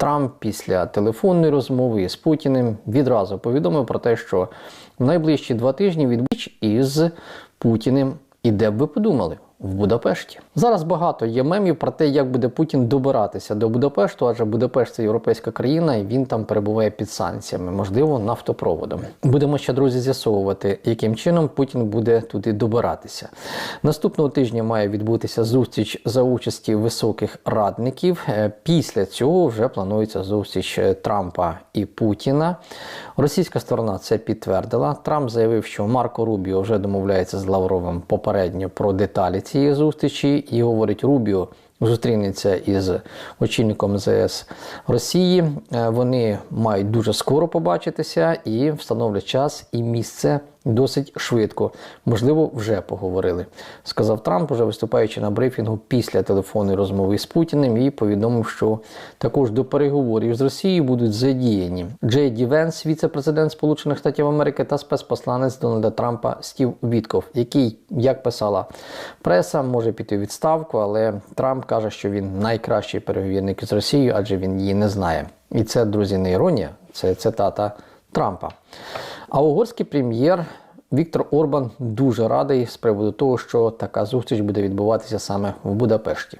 Трамп після телефонної розмови з Путіним відразу повідомив про те, що в найближчі два тижні відбіч із Путіним. І де б ви подумали? В Будапешті зараз багато є мемів про те, як буде Путін добиратися до Будапешту, адже Будапешт це європейська країна, і він там перебуває під санкціями, можливо, нафтопроводом. Будемо ще друзі з'ясовувати, яким чином Путін буде туди добиратися. Наступного тижня має відбутися зустріч за участі високих радників. Е, Після цього вже планується зустріч е, Трампа і Путіна. Російська сторона це підтвердила. Трамп заявив, що Марко Рубіо вже домовляється з Лавровим попередньо про деталі цієї зустрічі, і говорить Рубіо. Зустрінеться із очільником ЗС Росії. Е, Вони мають дуже скоро побачитися і встановлять час і місце досить швидко. Можливо, вже поговорили. Сказав Трамп, уже виступаючи на брифінгу після телефонної розмови з Путіним, і повідомив, що також до переговорів з Росією будуть задіяні Джей Ді Венс, віце-президент Сполучених Штатів Америки, та спецпосланець Дональда Трампа Стів Вітков, який, як писала преса, може піти у відставку, але Трамп каже, що він найкращий переговірник з Росією, адже він її не знає. І це, друзі, не іронія, це цитата Трампа. А угорський прем'єр Віктор Орбан дуже радий з приводу того, що така зустріч буде відбуватися саме в Будапешті.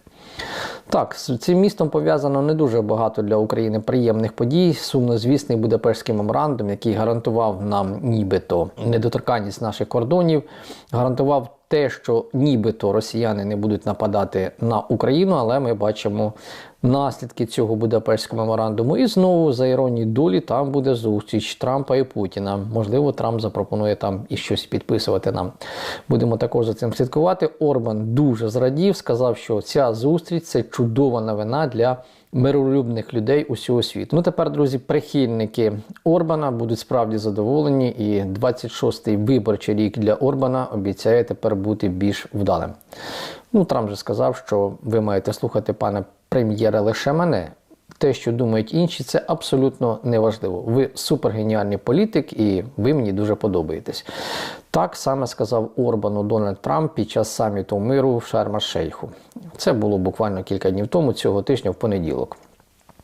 Так, з цим містом пов'язано не дуже багато для України приємних подій. Сумнозвісний Будапештський меморандум, який гарантував нам нібито недоторканність наших кордонів, гарантував те, що нібито росіяни не будуть нападати на Україну, але ми бачимо наслідки цього Будапештського меморандуму. І знову за іронією долі там буде зустріч Трампа і Путіна. Можливо, Трамп запропонує там і щось підписувати нам. Будемо також за цим слідкувати. Орбан дуже зрадів, сказав, що ця зустріч це чудова новина для миролюбних людей усього світу. Ну тепер, друзі, прихильники Орбана будуть справді задоволені, і 26-й виборчий рік для Орбана обіцяє тепер бути більш вдалим. Ну, Трамп же сказав, що ви маєте слухати пане прем'єре лише мене. Те, що думають інші, це абсолютно неважливо. Ви супергеніальний політик, і ви мені дуже подобаєтесь. Так саме сказав Орбану Дональд Трамп під час саміту миру в Шарма-Шейху. Це було буквально кілька днів тому, цього тижня в понеділок.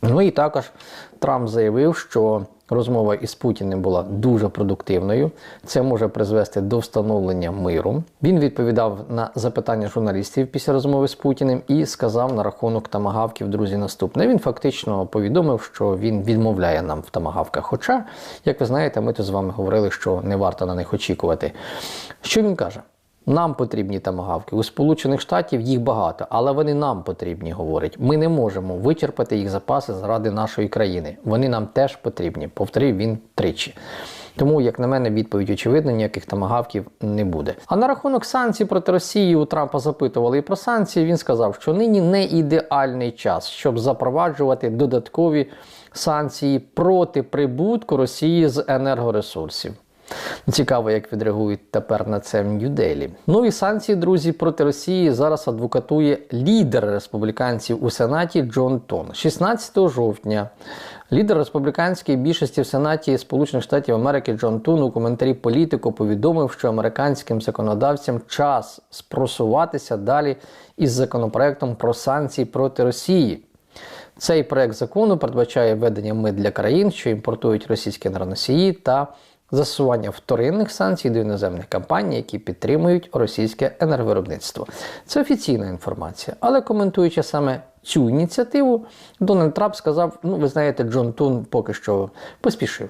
Ну і також Трамп заявив, що розмова із Путіним була дуже продуктивною. Це може призвести до встановлення миру. Він відповідав на запитання журналістів після розмови з Путіним і сказав на рахунок тамагавків, друзі, наступне. Він фактично повідомив, що він відмовляє нам в тамагавках. Хоча, як ви знаєте, ми тут з вами говорили, що не варто на них очікувати. Що він каже? Нам потрібні тамагавки. У Сполучених Штатів їх багато, але вони нам потрібні, говорить. Ми не можемо вичерпати їх запаси заради нашої країни. Вони нам теж потрібні. Повторив він тричі. Тому, як на мене, відповідь очевидна, ніяких тамагавків не буде. А на рахунок санкцій проти Росії у Трампа запитували і про санкції. Він сказав, що нині не ідеальний час, щоб запроваджувати додаткові санкції проти прибутку Росії з енергоресурсів. Цікаво, як відреагують тепер на це в Нью-Делі. Нові санкції, друзі, проти Росії зараз адвокатує лідер республіканців у Сенаті Джон Тон. 16 жовтня лідер республіканської більшості в Сенаті Сполучених Штатів Америки Джон Тун у коментарі політику повідомив, що американським законодавцям час спросуватися далі із законопроектом про санкції проти Росії. Цей проект закону передбачає введення мит для країн, що імпортують російські енергоносії та застосування вторинних санкцій до іноземних компаній, які підтримують російське енерговиробництво. Це офіційна інформація, але коментуючи саме цю ініціативу, Дональд Трамп сказав: ну, ви знаєте, Джон Тун поки що поспішив.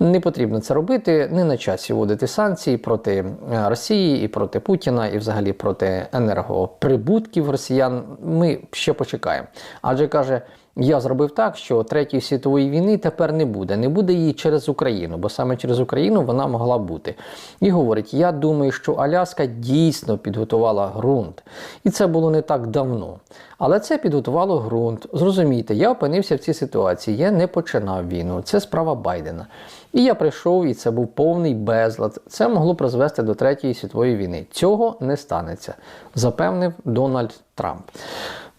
Не потрібно це робити, не на часі вводити санкції проти е, Росії і проти Путіна, і взагалі проти енергоприбутків росіян. Ми ще почекаємо. Адже каже. Я зробив так, що третьої світової війни тепер не буде. Не буде її через Україну, бо саме через Україну вона могла бути. І говорить: я думаю, що Аляска дійсно підготувала ґрунт. І це було не так давно. Але це підготувало ґрунт. Зрозумійте, я опинився в цій ситуації. Я не починав війну. Це справа Байдена. І я прийшов, і це був повний безлад. Це могло призвести до третьої світової війни. Цього не станеться, запевнив Дональд Трамп.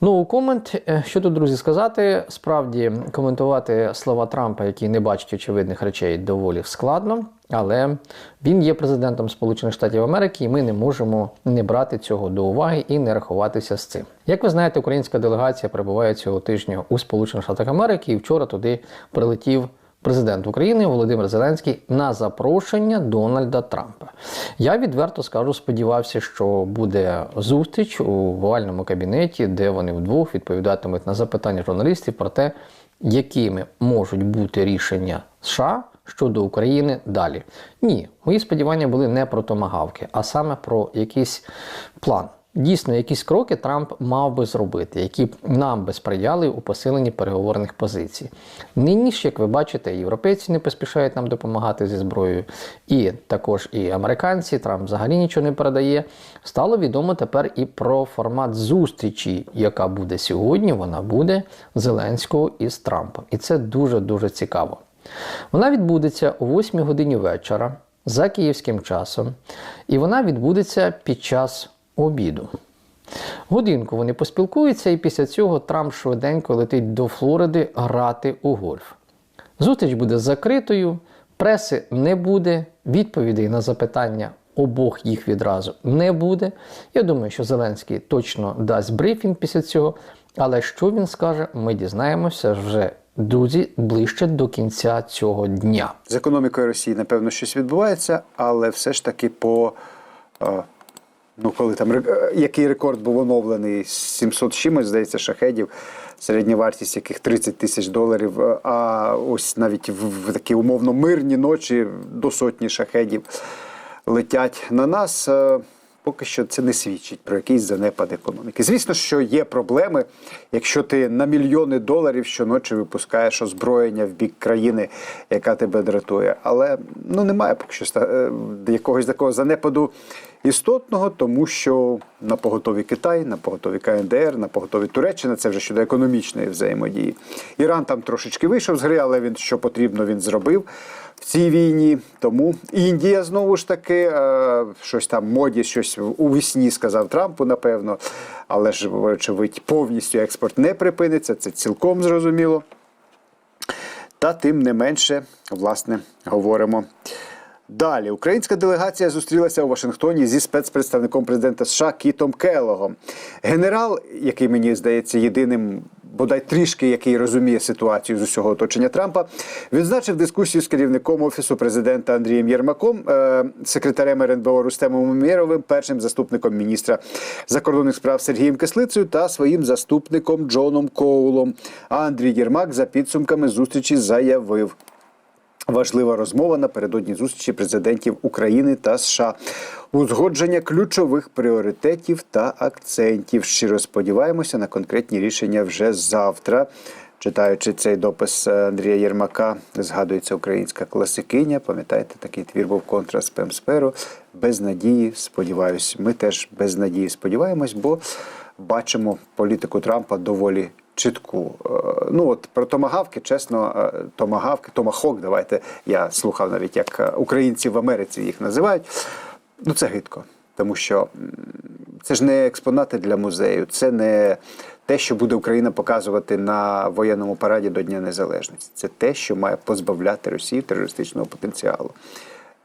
Ну, комент, е, що тут, друзі, сказати, справді коментувати слова Трампа, який не бачить очевидних речей, доволі складно. Але він є президентом Сполучених Штатів Америки, і ми не можемо не брати цього до уваги і не рахуватися з цим. Як ви знаєте, українська делегація перебуває цього тижня у Сполучених Штатах Америки, і вчора туди прилетів президент України Володимир Зеленський на запрошення Дональда Трампа. Я відверто скажу, сподівався, що буде зустріч у овальному кабінеті, де вони вдвох відповідатимуть на запитання журналістів про те, якими можуть бути рішення США щодо України далі. Ні, мої сподівання були не про томагавки, а саме про якийсь план. Дійсно, якісь кроки Трамп мав би зробити, які б нам би сприяли у посиленні переговорних позицій. Нині ж, як ви бачите, європейці не поспішають нам допомагати зі зброєю, і також і американці, Трамп взагалі нічого не передає. Стало відомо тепер і про формат зустрічі, яка буде сьогодні. Вона буде Зеленського із Трампом. І це дуже дуже цікаво. Вона відбудеться о 8 годині вечора за київським часом, і вона відбудеться під час обіду. Годинку вони поспілкуються, і після цього Трамп швиденько летить до Флориди грати у гольф. Зустріч буде закритою, преси не буде, відповідей на запитання обох їх відразу не буде. Я думаю, що Зеленський точно дасть брифінг після цього. Але що він скаже, ми дізнаємося вже, друзі, ближче до кінця цього дня. З економікою Росії, напевно, щось відбувається, але все ж таки по. Е, Ну, коли там е, який рекорд був оновлений 700 з чимось, здається, шахедів, середня вартість яких 30 тисяч доларів. е, А ось навіть в, в такі умовно мирні ночі до сотні шахедів летять на нас. Поки що це не свідчить про якийсь занепад економіки. Звісно, що є проблеми, якщо ти на мільйони доларів щоночі випускаєш озброєння в бік країни, яка тебе дратує. Але ну немає поки що е, якогось такого занепаду істотного, тому що на поготові Китай, на поготові КНДР, на поготові Туреччина це вже щодо економічної взаємодії. Іран там трошечки вийшов з гри, але він що потрібно, він зробив в цій війні. Тому Індія знову ж таки е, щось там моді, щось у вісні сказав Трампу, напевно. Але ж, очевидь, повністю експорт не припиниться, це цілком зрозуміло. Та тим не менше, власне, говоримо. Далі українська делегація зустрілася у Вашингтоні зі спецпредставником президента США Кітом Келогом. Генерал, який мені здається єдиним, бодай трішки, який розуміє ситуацію з усього оточення Трампа, відзначив дискусію з керівником офісу президента Андрієм Єрмаком, е, секретарем РНБО Рустемом Умєровим, першим заступником міністра закордонних справ Сергієм Кислицею та своїм заступником Джоном Коулом. А Андрій Єрмак за підсумками зустрічі заявив. Важлива розмова напередодні зустрічі президентів України та США. Узгодження ключових пріоритетів та акцентів. Щиро сподіваємося на конкретні рішення вже завтра. Читаючи цей допис Андрія Єрмака, згадується українська класикиня. Пам'ятаєте, такий твір був контра Спемсперу. Без надії, сподіваюсь, ми теж без надії сподіваємось, бо бачимо політику Трампа доволі чітку. Е, Ну от про томагавки, чесно, е, томагавки, томахок, давайте я слухав навіть, як е, українці в Америці їх називають. Ну це гидко, тому що це ж не експонати для музею, це не те, що буде Україна показувати на воєнному параді до Дня Незалежності. Це те, що має позбавляти Росію терористичного потенціалу.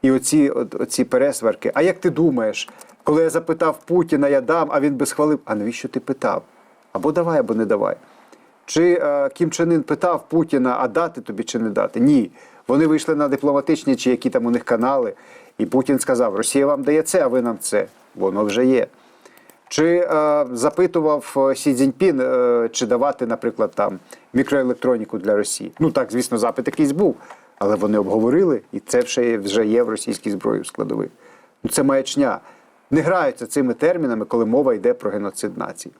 І оці, оці пересварки. А як ти думаєш, коли я запитав Путіна, я дам, а він би схвалив. А навіщо ти питав? Або давай, або не давай. Чи е, Кім Чен Ін питав Путіна, а дати тобі чи не дати? Ні. Вони вийшли на дипломатичні чи які там у них канали, і Путін сказав: Росія вам дає це, а ви нам це. Воно вже є. Чи е, запитував е, Сі Цзіньпін, е, чи давати, наприклад, там мікроелектроніку для Росії? Ну так, звісно, запит якийсь був, але вони обговорили, і це вже, є в російській зброї складових. Ну це маячня. Не граються цими термінами, коли мова йде про геноцид націй.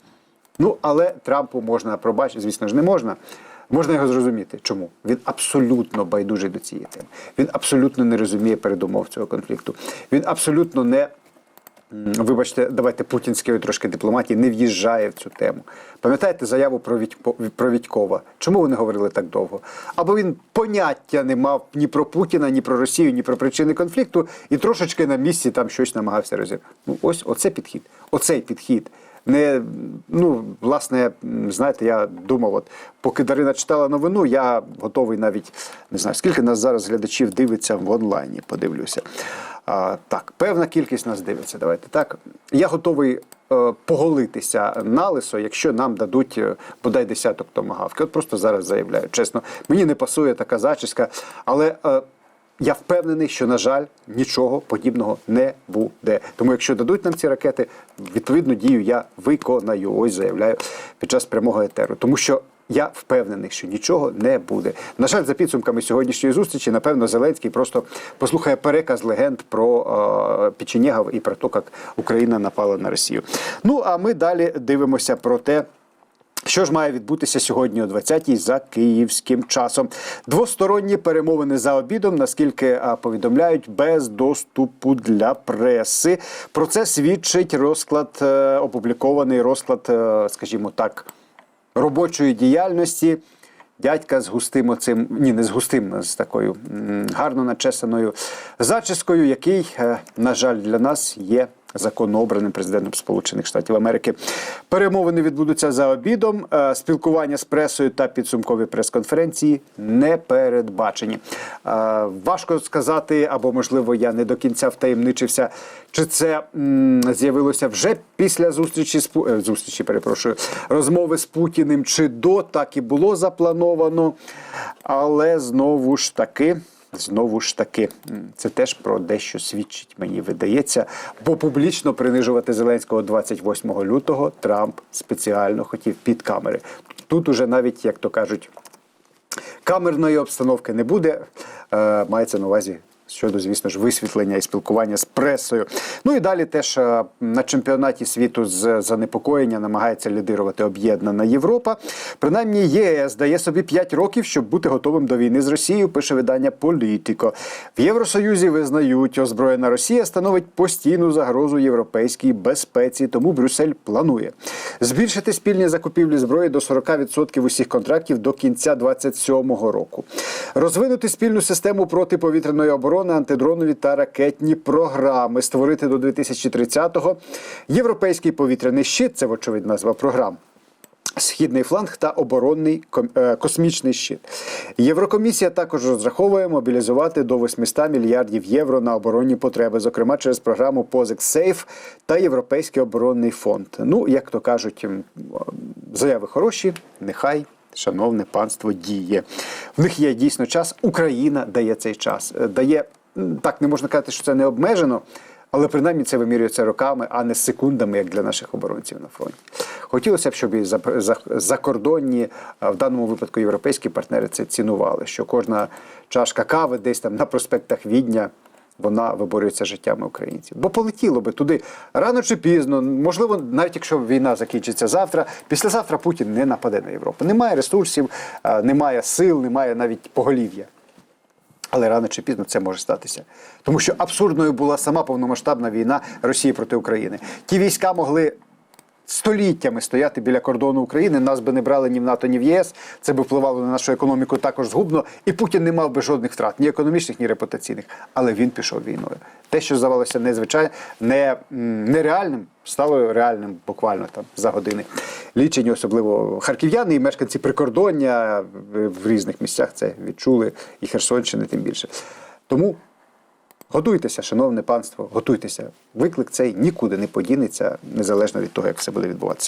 Ну, але Трампу можна пробачити, звісно ж, не можна. Можна його зрозуміти. Чому? Він абсолютно байдужий до цієї теми. Він абсолютно не розуміє передумов цього конфлікту. Він абсолютно не. Вибачте, давайте путінської трошки дипломатії не в'їжджає в цю тему. Пам'ятаєте заяву про Вітько- про Вітькова? Чому вони говорили так довго? Або він поняття не мав ні про Путіна, ні про Росію, ні про причини конфлікту, і трошечки на місці там щось намагався розірвати. Ну, ось оце підхід. Оцей підхід не ну, власне, знаєте, я думав, от поки Дарина читала новину, я готовий навіть не знаю, скільки нас зараз глядачів дивиться в онлайні. Подивлюся. А, так, певна кількість нас дивиться. Давайте так. Я готовий е, поголитися на лисо, якщо нам дадуть е, бодай десяток томагавки. От просто зараз заявляю. Чесно, мені не пасує така зачіска, але. е, я впевнений, що, на жаль, нічого подібного не буде. Тому, якщо дадуть нам ці ракети, відповідну дію я виконаю. Ось заявляю під час прямого етеру. Тому що я впевнений, що нічого не буде. На жаль, за підсумками сьогоднішньої зустрічі, напевно, Зеленський просто послухає переказ легенд про е, печенєгів і про те, як Україна напала на Росію. Ну а ми далі дивимося про те. Що ж має відбутися сьогодні о 20-й за київським часом? Двосторонні перемовини за обідом, наскільки повідомляють, без доступу для преси. Про це свідчить розклад, е, опублікований розклад, е, скажімо так, робочої діяльності. Дядька з густим оцим, ні, не з густим, з такою гарно начесаною зачіскою, який, е, на жаль, для нас є законно обраним президентом Сполучених Штатів Америки. Перемовини відбудуться за обідом. Е, Спілкування з пресою та підсумкові прес-конференції не передбачені. Е, Важко сказати, або можливо я не до кінця втаємничився, чи це з'явилося вже після зустрічі з е, зустрічі, перепрошую, розмови з Путіним, чи до так і було заплановано. Але знову ж таки. Знову ж таки, це теж про дещо свідчить, мені видається, бо публічно принижувати Зеленського 28 лютого Трамп спеціально хотів під камери. Тут уже навіть, як то кажуть, камерної обстановки не буде. Е, мається на увазі щодо, звісно ж, висвітлення і спілкування з пресою. Ну і далі теж е, на чемпіонаті світу з занепокоєння намагається лідирувати об'єднана Європа. Принаймні, ЄС дає собі 5 років, щоб бути готовим до війни з Росією. Пише видання Політіко. В Євросоюзі визнають, озброєна Росія становить постійну загрозу європейській безпеці. Тому Брюссель планує збільшити спільні закупівлі зброї до 40% усіх контрактів до кінця 2027 року. Розвинути спільну систему протиповітряної оборони, антидронові та ракетні програми, створити до 2030-го європейський повітряний щит. Це вочевидь назва програм. Східний фланг та оборонний е, космічний щит. Єврокомісія також розраховує мобілізувати до 800 мільярдів євро на оборонні потреби, зокрема через програму POSIX SAFE та Європейський оборонний фонд. Ну, як то кажуть, заяви хороші, нехай. Шановне панство діє. В них є дійсно час. Україна дає цей час. Е, Дає так, не можна казати, що це не обмежено, але принаймні це вимірюється роками, а не секундами, як для наших оборонців на фронті. Хотілося б, щоб і за- за- закордонні, в даному випадку європейські партнери це цінували, що кожна чашка кави десь там на проспектах Відня. Вона виборюється життями українців. Бо полетіло би туди рано чи пізно. Можливо, навіть якщо війна закінчиться завтра, післязавтра Путін не нападе на Європу. Немає ресурсів, немає сил, немає навіть поголів'я. Але рано чи пізно це може статися. Тому що абсурдною була сама повномасштабна війна Росії проти України. Ті війська могли століттями стояти біля кордону України, нас би не брали ні в НАТО, ні в єС. Це би впливало на нашу економіку також згубно, і Путін не мав би жодних втрат, ні економічних, ні репутаційних. Але він пішов війною. Те, що здавалося незвичайно, не, нереальним, стало реальним буквально там за години. Лічені, особливо харків'яни і мешканці прикордоння в- в різних місцях це відчули, і Херсонщини тим більше. Тому Готуйтеся, шановне панство, готуйтеся. Виклик цей нікуди не подінеться, незалежно від того, як все буде відбуватися.